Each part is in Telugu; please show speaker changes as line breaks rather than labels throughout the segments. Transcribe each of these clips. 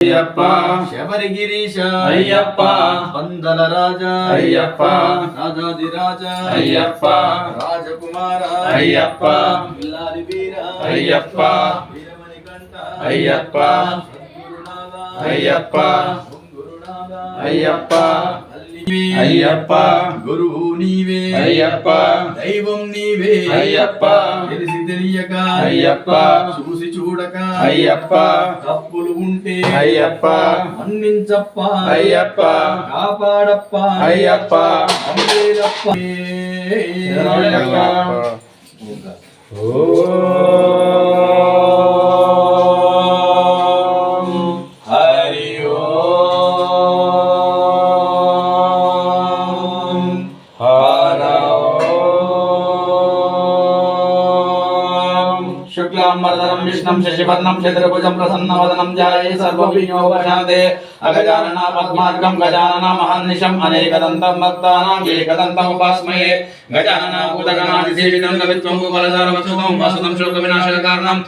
అయ్యప్ప
శబరిగిరీశ
అయ్యప్ప
పందల రాజా
అయ్యప్ప
రాజాదిరాజ
అయ్యప్ప
రాజకుమార
అయ్యప్ప
పిల్లారి వీర
అయ్యప్ప
వీరమణి కంఠ
అయ్యప్ప
గురునాథ
అయ్యప్ప
గురునాథ
అయ్యప్ప
తల్లివే,
అయ్యప్ప
గురువు నీవే
అయ్యప్ప
దైవం నీవే
అయ్యప్ప
తెలిసి తెలియక
అయ్యప్ప.
చూసి చూడక
అయ్యప్ప.
తప్పులు ఉంటే
అయ్యప్ప.
మన్నించప్ప.
అయ్యప్ప.
కాపాడప్ప.
అయ్యప్ప. హరి ఓం. హర शुक्लाम्बरधरं विष्णं, शशिवर्णं क्षेत्रभुजं प्रसन्नवदनं जाये सर्ववियोगशान्ते अगजानना पद्मार्गं, गजानना महान्निशम् अनेकदन्तं भक्तानां एकदन्तमुपास्मये गजानना भूतगणादिसेवितं कवित्वं गोपालसारवसुतं, वासुतं शोकविनाशकारणम्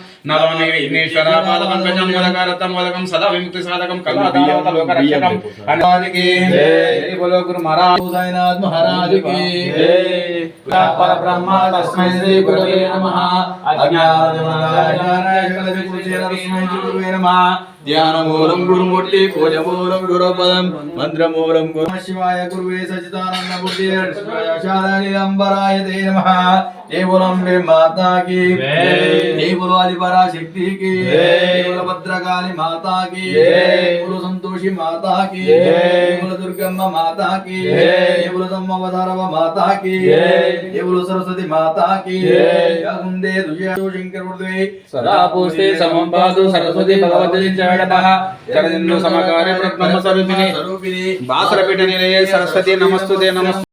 మూలకం సదా విముక్తి సాధకం కళాదాత లోకరక్షకం. అనాదికి బోలో గురు మహారాజ్
సాయినాథ్
మహారాజ్కి తస్మై శ్రీ గురవే నమః.
ధ్యానమూలం గురుమూర్తి పూజమూలం గురుపదం మంత్రమూలం గురు శివాయ గురువే సచిదానంద బుద్ధి శారదాంబరాయ తే నమ దేవులం వే మాతాకి దేవులు ఆది పరాశక్తి కి దేవుల భద్రకాళి మాతాకి దేవుల సంతోషి మాతాకి దేవుల దుర్గమ్మ మాతాకి దేవుల సమ్మవతారవ మాతాకి దేవుల సరస్వతి మాతాకి
సదా పూస్తే సమం పాదు సరస్వతి భగవతి చరణః జగదిందు సమకార్య బ్రహ్మ స్వరూపిణి
స్వరూపిణి
బాసరపీఠ నిలయే సరస్వతి నమస్తుతే నమస్తు